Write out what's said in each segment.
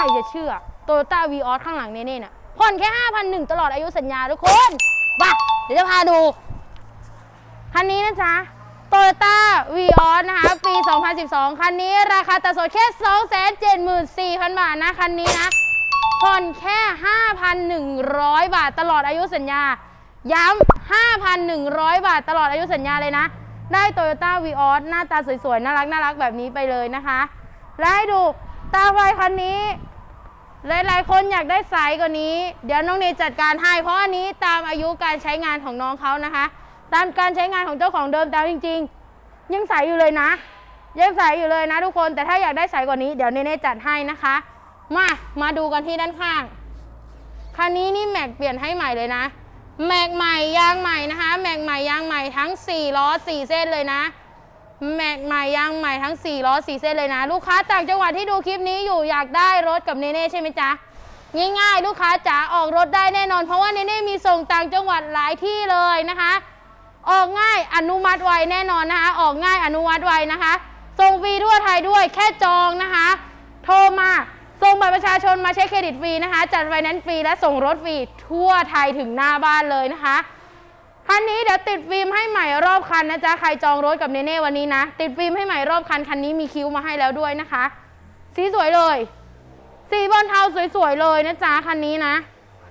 รจะเชื่อโตโยต้าวีออสข้างหลังเน่ๆน่ะผ่อนแค่ 5,001 ตลอดอายุสัญญาทุกคนบ้าเดี๋ยวจะพาดู คันนี้นะจ๊ะโตโยต้าวีออสนะคะ ปี 2012 คันนี้ราคาตัดสดแค่ 274,000 บาทนะ คันนี้นะ ผ่อนแค่ 5,100 บาทตลอดอายุสัญญา ย้ำ5,100 บาทตลอดอายุสัญญาเลยนะ ได้โตโยต้าวีออสหน้าตาสวยๆ น่ารักน่ารักแบบนี้ไปเลยนะคะ และให้ดูตาไฟคันนี้ หลายๆ คนอยากได้สายกว่านี้ เดี๋ยวน้องเนยจัดการให้ เพราะอันนี้ตามอายุการใช้งานของน้องเขานะคะ ตามการใช้งานของเจ้าของเดิมแต่จริง ๆ ยังใสอยู่เลยนะ ยังใสอยู่เลยนะทุกคน แต่ถ้าอยากได้ใสกว่านี้ เดี๋ยวเนเน่จัดให้นะคะ มา มาดูกันที่ด้านข้าง คันนี้นี่แม็กเปลี่ยนให้ใหม่เลยนะ แม็กใหม่ยางใหม่นะคะ แม็กใหม่ยางใหม่ทั้ง4ล้อ4เส้นเลยนะ แม็กใหม่ยางใหม่ทั้ง4ล้อ4เส้นเลยนะ ลูกค้าต่างจังหวัดที่ดูคลิปนี้อยู่อยากได้รถกับเนเน่ใช่ไหมจ๊ะง่ายๆ ลูกค้าจ๋าออกรถได้แน่นอน เพราะว่าเนเน่มีส่งต่างจังหวัดหลายที่เลยนะคะ ออกง่ายอนุมัติไวแน่นอนนะคะ ออกง่ายอนุมัติไวนะคะส่งฟรีทั่วไทยด้วยแค่จองนะคะ โทรมาส่งบัตรประชาชนมาใช้เครดิตฟรีนะคะ จัดไฟแนนซ์ฟรีและส่งรถฟรีทั่วไทยถึงหน้าบ้านเลยนะคะ คันนี้เดี๋ยวติดฟิล์มให้ใหม่รอบคันนะจ๊ะ ใครจองรถกับเนเน่วันนี้นะ ติดฟิล์มให้ใหม่รอบคัน คันนี้มีคิ้วมาให้แล้วด้วยนะคะ สีสวยเลย สีบอลเทาสวยๆเลยนะจ๊ะ คันนี้นะ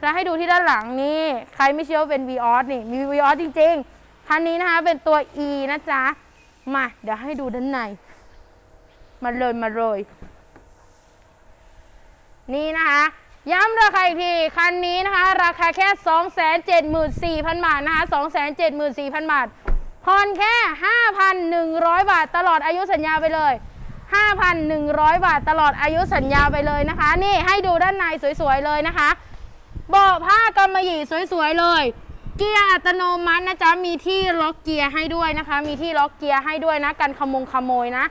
แล้วให้ดูที่ด้านหลังนี่ ใครไม่เชื่อว่าเป็น v ีออสนี่ มี v ีออสจริงๆ คันนี้นะคะ เป็นตัว E นะจ๊ะ มา เดี๋ยวให้ดูด้านใน มาเลยมาเลย นี่นะคะย้ำราคาอีกที คันนี้นะคะ ราคาแค่ 274,000 บาทนะคะ 274,000 บาทผ่อนแค่ 5,100 บาทตลอดอายุสัญญาไปเลย 5,100 บาทตลอดอายุสัญญาไปเลยนะคะ นี่ให้ดูด้านในสวยๆเลยนะคะเบาะผ้ากำมะหยี่สวยๆเลย เกียร์อัตโนมัตินะจ๊ะ มีที่ล็อกเกียร์ให้ด้วยนะคะ มีที่ล็อกเกียร์ให้ด้วยนะ กันขโมงขโมยนะ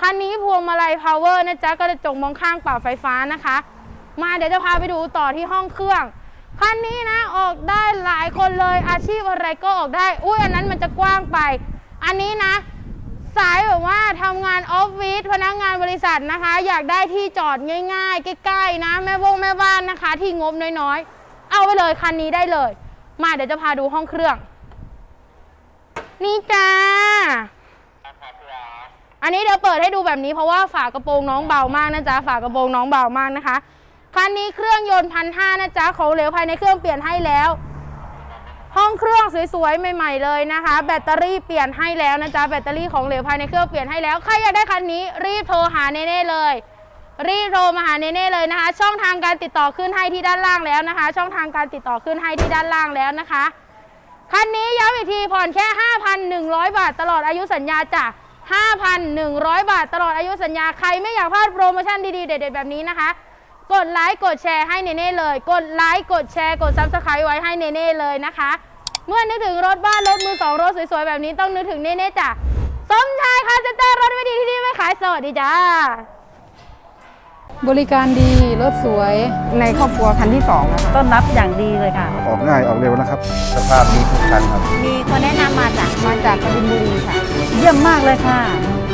คันนี้พวงมาลัยพาวเวอร์นะจ๊ะ กระจกมองข้างเปรับไฟฟ้านะคะ มาเดี๋ยวจะพาไปดูต่อที่ห้องเครื่อง คันนี้นะออกได้หลายคนเลยอาชีพอะไรก็ออกได้ อุ้ยอันนั้นมันจะกว้างไป อันนี้นะ สายแบบว่าทำงานออฟฟิศพนักงานบริษัทนะคะ อยากได้ที่จอดง่ายๆใกล้ๆนะ แม่วงแม่บ้านนะคะ ที่งบน้อยๆ เอาไปเลยคันนี้ได้เลย มาเดี๋ยวจะพาดูห้องเครื่อง นี่จ้า อันนี้เดี๋ยวเปิดให้ดูแบบนี้เพราะว่าฝากระโปรงน้องเบามากนะจ๊ะฝากระโปรงน้องเบามากนะคะ คันนี้เครื่องยนต์พันห้านะจ๊ะของเหลวภายในเครื่องเปลี่ยนให้แล้ว ห้องเครื่องสวยๆใหม่ ๆเลยนะคะ แบตเตอรี่เปลี่ยนให้แล้วนะจ๊ะแบตเตอรี่ของเหลวภายในเครื่องเปลี่ยนให้แล้วใครอยากได้คันนี้รีบโทรหาเน่ๆเลย รีบโทรมาหาเน่ๆเลยนะคะ ช่องทางการติดต่อขึ้นให้ที่ด้านล่างแล้วนะคะ ช่องทางการติดต่อขึ้นให้ที่ด้านล่างแล้วนะคะคันนี้ย้ำอีกทีผ่อนแค่ 5,100 บาทตลอดอายุสัญญาจ้ะ5,100 บาทตลอดอายุสัญญาใครไม่อยากพลาดโปรโมชั่นดีๆ เด็ดๆ แบบนี้นะคะ กดไลค์กดแชร์ให้เนเน่เลย กดไลค์กดแชร์กดซับสไครต์ไว้ให้เนเน่เลยนะคะ เมื่อนึกถึงรถบ้านรถมือสองรถสวยๆแบบนี้ต้องนึกถึงเนเน่จ้ะสมชายคาร์เซ็นเตอร์รถไม่ดีที่นี่ไม่ขายสวัสดีจ้า บริการดี รถสวย ในครอบครัวคันที่สองนะคะต้อนรับอย่างดีเลยค่ะ ออกง่ายออกเร็วนะครับ สภาพดีทุกคันครับ มีคนแนะนำมาจากมาจากกบินบุรีค่ะ เยี่ยมมากเลยค่ะสม